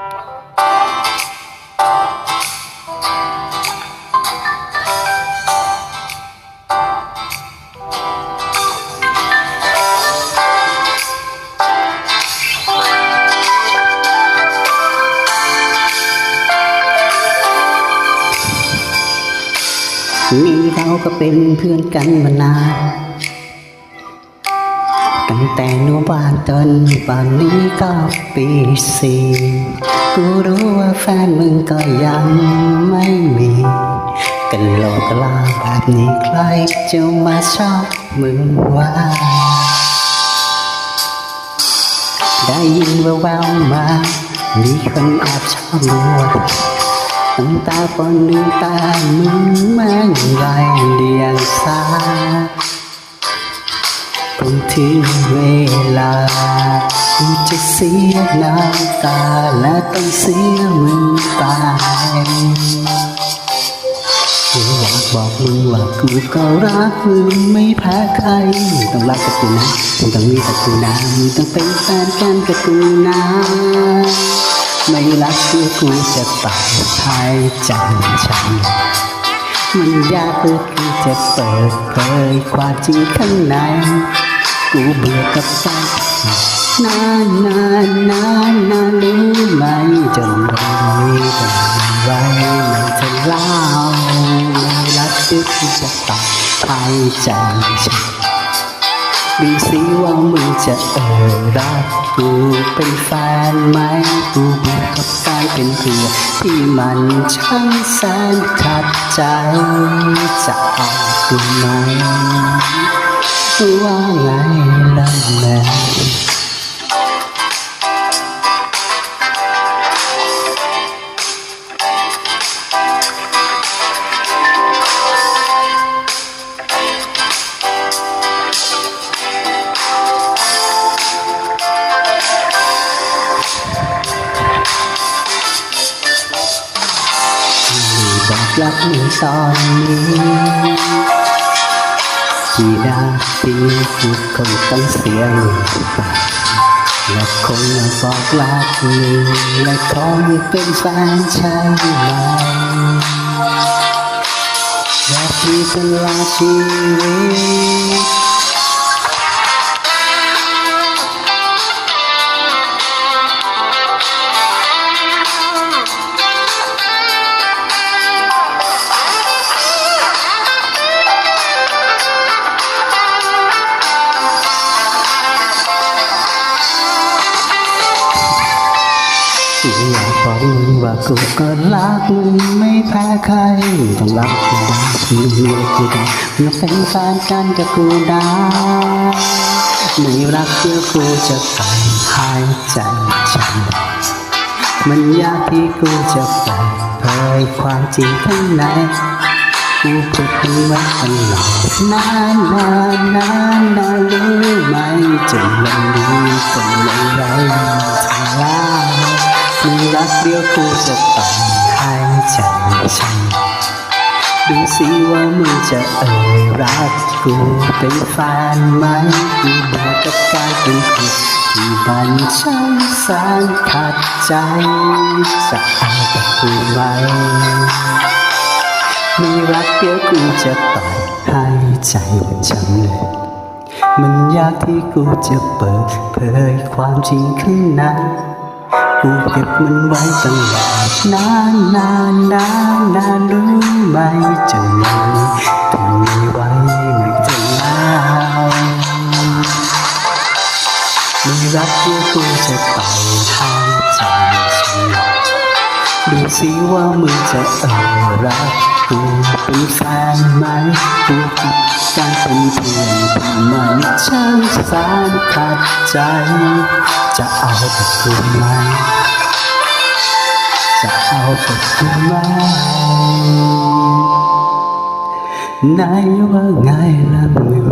นี่เราก็เป็นเพื่อนกันมานาน แต่หนูบานจนป่านนี้ก็ปีสี่กูรู้ว่าแฟนมึงก็ยังไม่มีกันโลกลาแบบนี้ใครจะมาชอบมึงว่าได้ยินแววๆมา มีคนแอบชอบมึงว่าตั้งตาปนหนึ่งตามึงแม่งไรเดียงสา คงถึงเวลากูจะเสียน้ำตาและต้องเสียมึงไปกูอยากบอกมึงว่ากูก็รักมึงไม่แพ้ใครมึงต้องรักกับกูนะมึงต้องมีกับกูนะมึงต้องเป็นแฟนกันกับกูนะไม่รักคือกูจะตายภายใจฉันมันยากเพื่อกูจะเปิดเผยความจริงข้างใน กูเบื่อกับการนานนานนานนานรู้ไหมจนวันนี้ก็ไม่ไวไม่จะเล่าไม่รักคือกูจะตายภายใจฉันดูสิว่ามึงจะเอ่ยรักกูเป็นแฟนไหมกูเบื่อกับการเป็นเพื่อนที่มันช่างแสนขัดใจจะเอากูไหม ว่าไงล่ะแม่ที่บอกรักมึงตอนนี้กี่นาทีกูคงต้องเสียงไปและคงมาบอกรักมึงและขอให้เป็นแฟนใช่ไหมอยากมีตลาชีวิต กูอยากบอกมึงว่ากูก็รักมึงไม่แพ้ใครต้องรักกูได้มึงมีกูได้มึงเป็นแฟนกันกับกูได้ไม่รักเดี๋ยวกูจะไปหายใจฉันมันยากที่กูจะเปิดเผยความจริงข้างในกูเก็บมันตลอดนานนานนานนานรู้ไหมจนวันนี้ กูจะตายหายใจฉันดูสิว่ามึงจะเอ่ยรักกูเป็นแฟนไหมกูบอกกับการเป็นคนที่มันช่างแสนขัดใจจะเอากับกูไหมไม่รักเดี๋ยวกูจะต่อยให้ใจมันช้ำเลยมันยากที่กูจะเปิดเผยความจริงข้างใน กูเก็บมันไว้ตลอดนานนานนานนานรู้ไหมจนวันนี้ทนไม่ไหวไม่จะลาไม่รักเดี๋ยวกูจะต่อยให้ใจฉันหลอดูสิว่ามึงจะเอ่ยรักกูเป็นแฟนไหมกูคิดการเป็นเพื่อน มันช่างแสนขัดใจ จะเอากับกูไหม จะเอากับกูไหมไหนว่าไงล่ะมึง